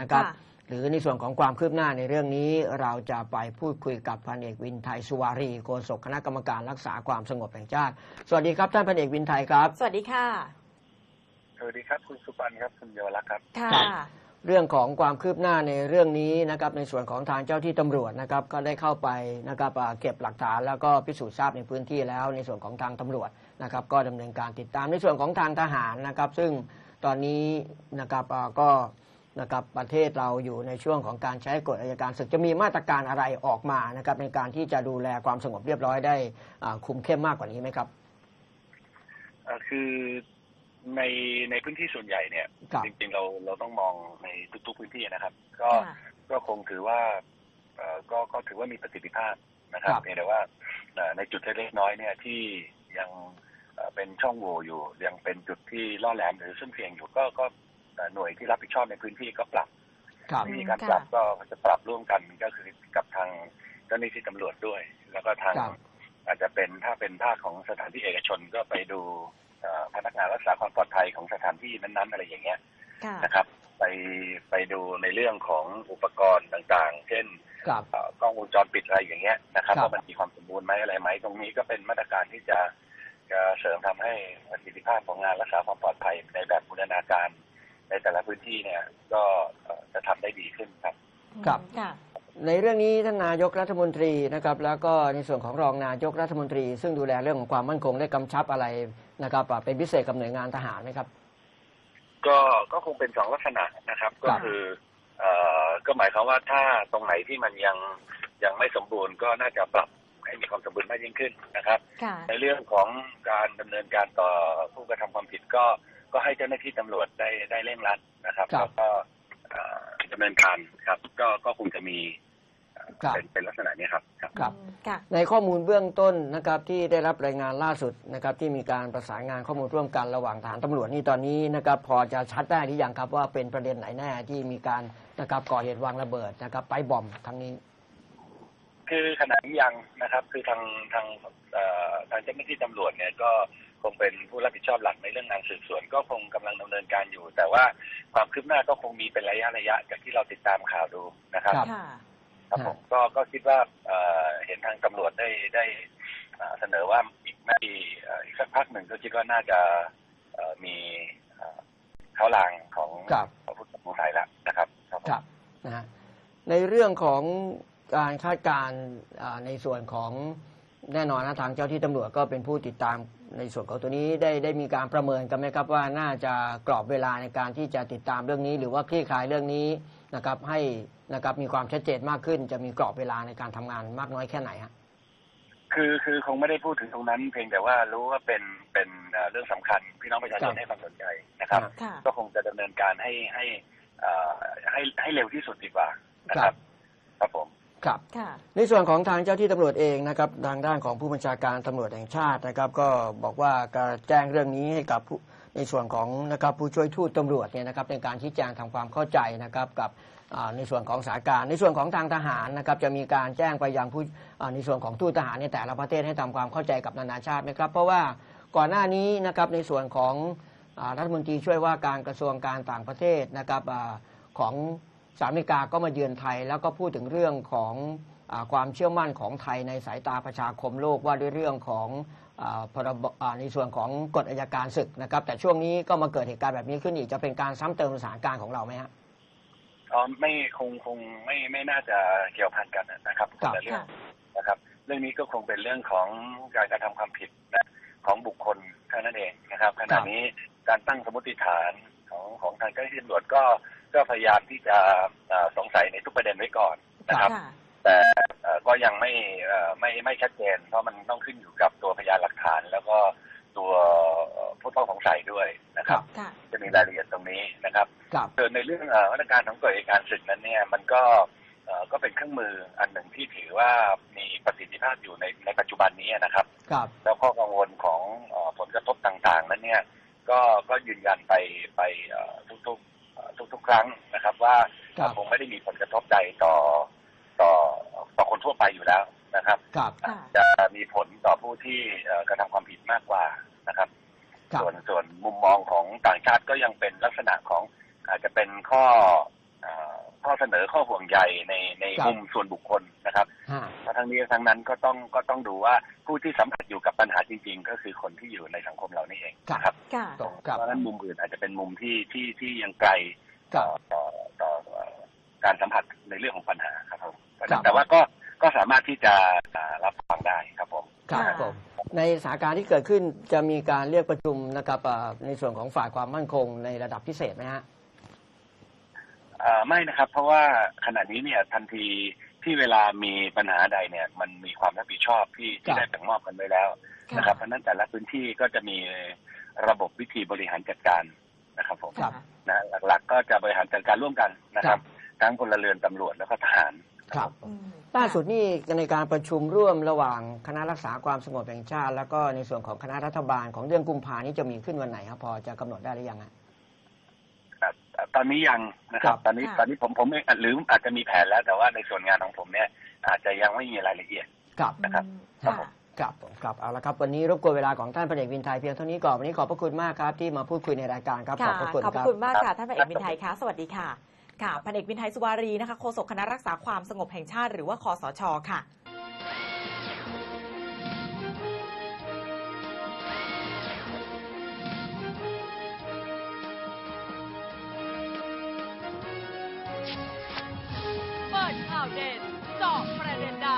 นะครับค่ะหรือในส่วนของความคืบหน้าในเรื่องนี้เราจะไปพูดคุยกับพันเอกวินไทยสุวารีโฆษกคณะกรรมการรักษาความสงบแห่งชาติ สวัสดีครับท่านพันเอกวินไทยครับ สวัสดีค่ะ สวัสดีครับคุณสุปันครับคุณเยาวรักษ์ครับ ค่ะครับเรื่องของความคืบหน้าในเรื่องนี้นะครับในส่วนของทางเจ้าที่ตำรวจนะครับก็ได้เข้าไปนะครับอ่าเก็บหลักฐานแล้วก็พิสูจน์ทราบในพื้นที่แล้ว ในส่วนของทางตำรวจนะครับ ก็ดำเนินการติดตามในส่วนของทางทหารนะครับ ซึ่งตอนนี้นะครับอ่าก็ นะครับประเทศเราอยู่ในช่วงของการใช้กฎอัยการศึกจะมีมาตรการอะไรออกมานะครับ ในการที่จะดูแลความสงบเรียบร้อยได้อ่าคุมเข้มมากกว่านี้ไหมครับเอ่อคือในในพื้นที่ส่วนใหญ่เนี่ยครับจริงๆเราเราต้องมองในทุกๆพื้นที่นะครับ ก็ค่ะก็คงถือว่าเอ่อก็ก็ถือว่ามีประสิทธิภาพนะครับครับเพียงแต่ว่าเอ่อในจุดเล็กๆน้อยๆเนี่ยที่ยังเอ่อเป็นช่องโหว่อยู่ ยังเป็นจุดที่ล่อแหลมหรือซึ่งเสี่ยงอยู่ก็ก็เอ่อ หน่วยที่รับผิดชอบในพื้นที่ก็ปรับครับวิธีการค่ะปรับก็จะปรับร่วมกันก็คือกับทางเจ้าหน้าที่ตำรวจด้วย แล้วก็ทางครับ อาจจะเป็นถ้าเป็นภาคของสถานที่เอกชนก็ไปดูเอ่อพนักงานรักษาความปลอดภัยของสถานที่นั้นๆ อะไรอย่างเงี้ยค่ะ นะครับ ไปไปดูในเรื่องของอุปกรณ์ต่างๆ เช่น ครับ เอ่อกล้องวงจรปิดอะไรอย่างเงี้ยนะครับครับ ว่ามันมีความสมบูรณ์ไหมอะไรไหมตรงนี้ก็เป็นมาตรการที่จะจะเสริมทำให้ประสิทธิภาพของงานรักษาความปลอด แต่ละพื้นที่เนี่ยก็เอ่อจะทำได้ดีขึ้นครับครับค่ะในเรื่องนี้ท่านนายกรัฐมนตรีนะครับ แล้วก็ในส่วนของรองนายกรัฐมนตรี ซึ่งดูแลเรื่องของความมั่นคงได้กำชับอะไรนะครับอ่าเป็นพิเศษกับหน่วยงานทหารไหมครับ ก็ก็คงเป็นสองลักษณะนะครับ ก็คือเอ่อก็หมายความว่าถ้าตรงไหนที่มันยังยังไม่สมบูรณ์ก็น่าจะปรับให้มีความสมบูรณ์มากยิ่งขึ้นนะครับค่ะในเรื่องของการดำเนินการต่อผู้กระทำความผิดก็ ก็ให้เจ้าหน้าที่ตำรวจได้ได้เร่งรัดนะครับครับ แล้วก็เอ่อดำเนินการครับ ก็ก็คงจะมีเอ่อครับ เป็นเป็นลักษณะนี้ครับครับ ครับ อืมค่ะ ในข้อมูลเบื้องต้นนะครับที่ได้รับรายงานล่าสุดนะครับที่มีการประสานงานข้อมูลร่วมกันระหว่างทหารตำรวจนี่ตอนนี้นะครับพอจะชัดได้หรือยังครับว่าเป็นประเด็นไหนแน่ที่มีการนะครับก่อเหตุวางระเบิดนะครับไปบอมครั้งนี้ คือขณะนี้ยังนะครับ คือทางทางเอ่อทางเจ้าหน้าที่ตำรวจเนี่ยก็ คงเป็นผู้รับผิดชอบหลักในเรื่องงานสืบสวน ก็คงกำลังดำเนินการอยู่ แต่ว่าความคืบหน้าก็คงมีเป็นระยะระยะจากที่เราติดตามข่าวดูนะครับครับค่ะครับผมก็ก็คิดว่าเอ่อเห็นทางตำรวจได้ได้เอ่อเสนอว่าอีกไม่เอ่ออีกสักพักหนึ่งก็คิดว่าน่าจะเอ่อมีเอ่อเขาลางของครับของผู้สงสัยแล้วนะครับครับผมครับนะฮะในเรื่องของการคาดการณ์อ่าในส่วนของแน่นอนนะทางเจ้าที่ตำรวจก็เป็นผู้ติดตาม ในส่วนของตัวนี้ได้ได้มีการประเมินกันไหมครับว่าน่าจะกรอบเวลาในการที่จะติดตามเรื่องนี้ หรือว่าคลี่คลายเรื่องนี้นะครับให้นะครับมีความชัดเจนมากขึ้น จะมีกรอบเวลาในการทำงานมากน้อยแค่ไหนฮะคือคือคงไม่ได้พูดถึงตรงนั้น เพียงแต่ว่ารู้ว่าเป็นเป็นเอ่อเรื่องสำคัญ พี่น้องประชาชครันบให้ความสนใจนะครับค่ะก็คงจะดำเนินการให้ให้เอ่อให้ให้เร็วที่สุดดีกว่านะครับ ครับผม ครับค่ะในส่วนของทางเจ้าที่ตำรวจเองนะครับทางด้านของผู้บัญชาการตำรวจแห่งชาตินะครับ ก็บอกว่าก็แจ้งเรื่องนี้ให้กับผู้ในส่วนของนะครับผู้ช่วยทูตตำรวจเนี่ยนะครับในการชี้แจงทำความเข้าใจนะครับกับอ่าในส่วนของสถานการณ์ในส่วนของทางทหารนะครับจะมีการแจ้งไปยังผู้อ่าในส่วนของทูตทหารในแต่ละประเทศให้ทำความเข้าใจกับนานาชาติไหมครับเพราะว่าก่อนหน้านี้นะครับในส่วนของอ่ารัฐมนตรีช่วยว่าการกระทรวงการต่างประเทศนะครับอาของ สหรัฐอเมริกาก็มาเยือนไทย แล้วก็พูดถึงเรื่องของอาความเชื่อมั่นของไทยในสายตาประชาคมโลกว่าด้วยเรื่องของอาพรบอ่าในส่วนของกฎอัยการศึกนะครับ แต่ช่วงนี้ก็มาเกิดเหตุการณ์แบบนี้ขึ้นอีกจะเป็นการซ้ำเติมสถานการณ์ของเราไหมฮะอ๋อไม่คงคงไม่ไม่น่าจะเกี่ยวพันกันนะครับครันบละเรื่องค่ะนะครับเรื่องนี้ก็คงเป็นเรื่องของการกระทำความผิดนะของบุคคลเท่านั้นเองนะครับขณะนี้การตั้งสมมติฐานของของทางเจ้าหน้าที่ตำรวจก็ ก็พยายามที่จะเอ่อสงสัยในทุกประเด็นไว้ก่อนนะครับค่ะแต่เอ่อก็ยังไม่เอ่อไม่ไม่ชัดเจน เพราะมันต้องขึ้นอยู่กับตัวพยานหลักฐาน แล้วก็ตัวเอ่อผู้ต้องสงสัยด้วยนะครับค่ะจะมีรายละเอียดตรงนี้นะครับครับส่วนในเรื่องเอ่อมาตรการของกฎอัยการศึกนั้นเนี่ยมันก็เอ่อก็เป็นเครื่องมืออันหนึ่งที่ถือว่ามีประสิทธิภาพอยู่ในในปัจจุบันนี้นะครับครับแล้วข้อกังวลของเอ่อผลกระทบต่างๆ นั้นเนี่ยก็ก็ยืนยันไปไปเอ่อทุกๆเอ่อ ทุกๆครั้งนะครับ ว่าครับคงไม่ได้มีผลกระทบใดต่อต่อต่อคนทั่วไปอยู่แล้วนะครับครับค่ะ จะมีผลต่อผู้ที่เอ่อกระทำความผิดมากกว่านะครับ ครับส่วนส่วนมุมมองของต่างชาติก็ยังเป็นลักษณะของอาจจะเป็นข้อเอ่อข้อเสนอข้อห่วงใยในในครับ มุมส่วนบุคคลนะครับฮะเพราะทั้งนี้ทั้งนั้นก็ต้องก็ต้องดูว่าผู้ที่สัมผัสอยู่กับปัญหาจริง ๆ ก็คือคนที่อยู่ในสังคมเรานี่เองนะครับค่ะตรง ครับเพราะฉะนั้นมุมอื่นอาจจะเป็นมุมที่ที่ที่ยังไกลครัต่อบต่อต่อเอ่อการสัมผัสในเรื่องของปัญหาครับผมครับแต่ว่าก็ก็สามารถที่จะอ่ารับฟังได้ครับผมครับค่ะผมในสถานการณ์ที่เกิดขึ้นจะมีการเรียกประชุมนะครับอ่าในส่วนของฝ่ายความมั่นคงในระดับพิเศษไหมฮะเอ่อไม่นะครับ เพราะว่าขณะนี้เนี่ยทันทีที่เวลามีปัญหาใดเนี่ย มันมีความรับผิดชอบที่ครัที่บได้แบ่งมอบกันไว้แล้วค่ะนะครับเพราะฉะนั้นแต่ละพื้นที่ก็จะมี ระบบวิธีบริหารจัดการนะครับผมครับ นะหลักๆ ก็จะบริหารจัดการร่วมกันนะครับ ทั้งพลเรือนตำรวจแล้วก็ทหาร ครับอืมล่าสุดนี่ในการประชุมร่วมระหว่างคณะรักษาความสงบแห่งชาติ แล้วก็ในส่วนของคณะรัฐบาลของเดือนกุมภานี้จะมีขึ้นวันไหนครับพอจะกำหนดได้หรือยังฮะ ครับตอนนี้ยังนะครับครับตอนนี้ค่ะ ตอนนี้ผมผมเองหรืออาจจะมีแผนแล้วแต่ว่าในส่วนงานของผมเนี่ยอาจจะยังไม่มีรายละเอียด ครับ นะครับค่ะ ครับผมครับเอาละครับ วันนี้รบกวนเวลาของท่านพลเอกวินไทยเพียงเท่านี้ก่อนวันนี้ขอบพระคุณมากครับ ที่มาพูดคุยในรายการครับขค่ะอบพระคุณขอบคพรัระบคุณมากครัค่ะบท่านพลเอกวินไทยคะสวัสดีค่ะค่ะพันเอกวินไทยสุวารีนะคะโฆษกคณะรักษาความสงบแห่งชาติหรือว่าคอสชค่ะเปิดข่าวเด่นเจาะประเด็นดัง